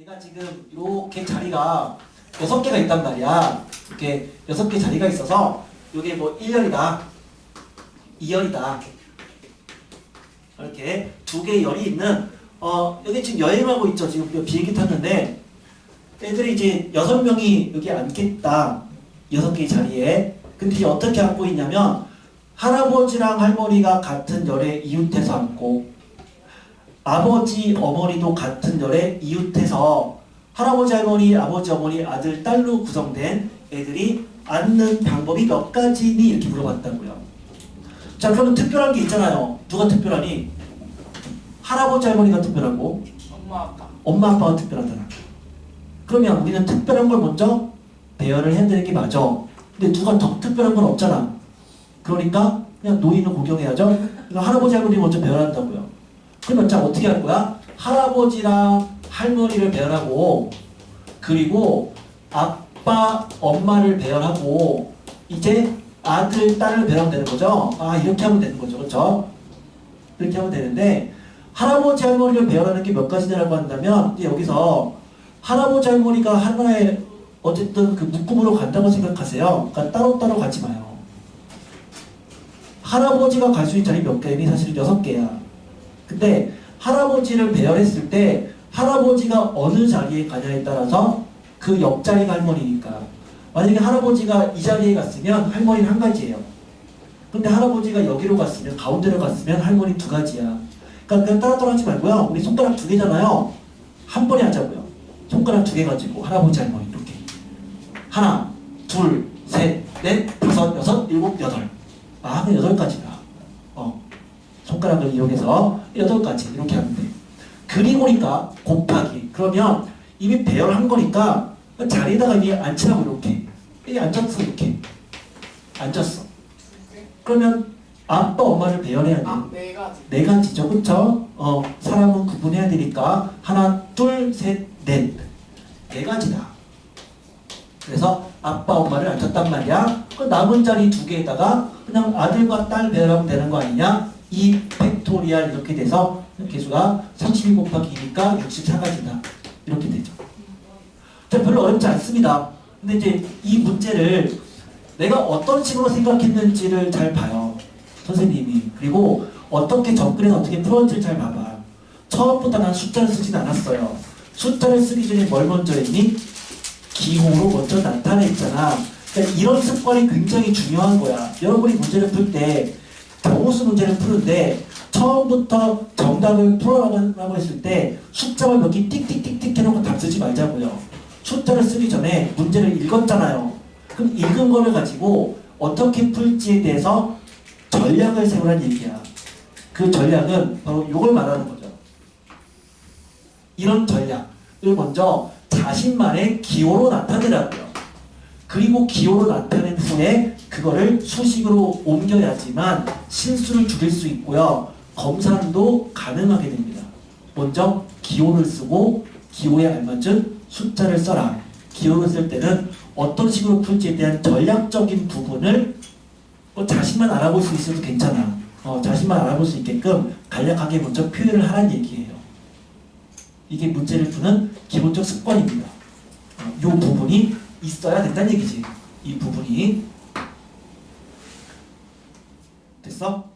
얘가 지금 이렇게 자리가 여섯 개가 있단 말이야. 이렇게 여섯 개 자리가 있어서 이게 뭐 1열이다, 2열이다. 이렇게 두 개의 열이 있는 어 여기 지금 여행하고 있죠. 지금 비행기 탔는데 애들이 이제 여섯 명이 여기 앉겠다. 여섯 개의 자리에. 근데 어떻게 앉고 있냐면 할아버지랑 할머니가 같은 열에 이웃해서 앉고 아버지 어머니도 같은 열에 이웃해서 할아버지 할머니 아버지 어머니 아들 딸로 구성된 애들이 앉는 방법이 몇 가지니 이렇게 물어봤다고요. 자 그러면 특별한 게 있잖아요. 누가 특별하니? 할아버지 할머니가 특별하고 엄마 아빠 엄마 아빠가 특별하잖아. 그러면 우리는 특별한 걸 먼저 배열을 해야 되는 게 맞아. 근데 누가 더 특별한 건 없잖아. 그러니까 그냥 노인을 구경해야죠. 그러니까 할아버지 할머니 먼저 배열한다고요. 그러면 자 어떻게 할 거야? 할아버지랑 할머니를 배열하고 그리고 아빠 엄마를 배열하고 이제 아들 딸을 배열하면 되는 거죠. 아 이렇게 하면 되는 거죠, 그렇죠? 이렇게 하면 되는데 할아버지 할머니를 배열하는 게 몇 가지냐라고 한다면 여기서 할아버지 할머니가 하나의 어쨌든 그 묶음으로 간다고 생각하세요. 그러니까 따로따로 가지 마요. 할아버지가 갈 수 있는 자리 몇 개니? 사실 여섯 개야. 근데 할아버지를 배열했을 때 할아버지가 어느 자리에 가냐에 따라서 그 옆자리가 할머니니까 만약에 할아버지가 이 자리에 갔으면 할머니는 한 가지예요. 근데 할아버지가 여기로 갔으면 가운데로 갔으면 할머니 두 가지야. 그러니까 그냥 따로따로 하지 말고요. 우리 손가락 두 개잖아요. 한 번에 하자고요. 손가락 두 개 가지고 할아버지 할머니 이렇게 하나, 둘, 셋, 넷, 다섯, 여섯, 일곱, 여덟. 아, 그 여덟 가지다. 어, 손가락을 이용해서 여덟 가지 이렇게 하면 돼. 그리고니까 곱하기. 그러면 이미 배열한 거니까 자리에다가 이게 앉히라고 이렇게. 이게 앉았어 이렇게. 앉았어. 그러면 아빠 엄마를 배열해야 돼. 아 네 가지 네 가지죠, 그쵸? 어, 사람은 구분해야 되니까 하나, 둘, 셋, 넷. 네 가지다. 그래서 아빠, 엄마를 앉혔단 말이야. 그 남은 자리 두 개에다가 그냥 아들과 딸 배열하면 되는 거 아니냐? 2 팩토리얼 이렇게 돼서 개수가 32 곱하기 2니까 64가지다. 이렇게 되죠. 자, 별로 어렵지 않습니다. 근데 이제 이 문제를 내가 어떤 식으로 생각했는지를 잘 봐요. 선생님이. 그리고 어떻게 접근해서 어떻게 풀었는지를 잘 봐봐. 처음부터 난 숫자를 쓰진 않았어요. 숫자를 쓰기 전에 뭘 먼저 했니? 기호로 먼저 나타냈잖아. 그러니까 이런 습관이 굉장히 중요한 거야. 여러분이 문제를 풀 때 경우수 문제를 푸는데 처음부터 정답을 풀어라고 했을 때 숫자만 몇개 띡띡띡띡 해놓고 답 쓰지 말자고요. 숫자를 쓰기 전에 문제를 읽었잖아요. 그럼 읽은 거를 가지고 어떻게 풀지에 대해서 전략을 세우라는 얘기야. 그 전략은 바로 이걸 말하는 거죠. 이런 전략을 먼저 자신만의 기호로 나타내라고요. 그리고 기호로 나타낸 후에 그거를 수식으로 옮겨야지만 실수를 줄일 수 있고요. 검산도 가능하게 됩니다. 먼저 기호를 쓰고 기호에 알맞은 숫자를 써라. 기호를 쓸 때는 어떤 식으로 풀지에 대한 전략적인 부분을 뭐 자신만 알아볼 수 있어도 괜찮아. 어, 자신만 알아볼 수 있게끔 간략하게 먼저 표현을 하라는 얘기예요. 이게 문제를 푸는 기본적 습관입니다. 어, 이 부분이 있어야 된다는 얘기지. 이 부분이 됐어?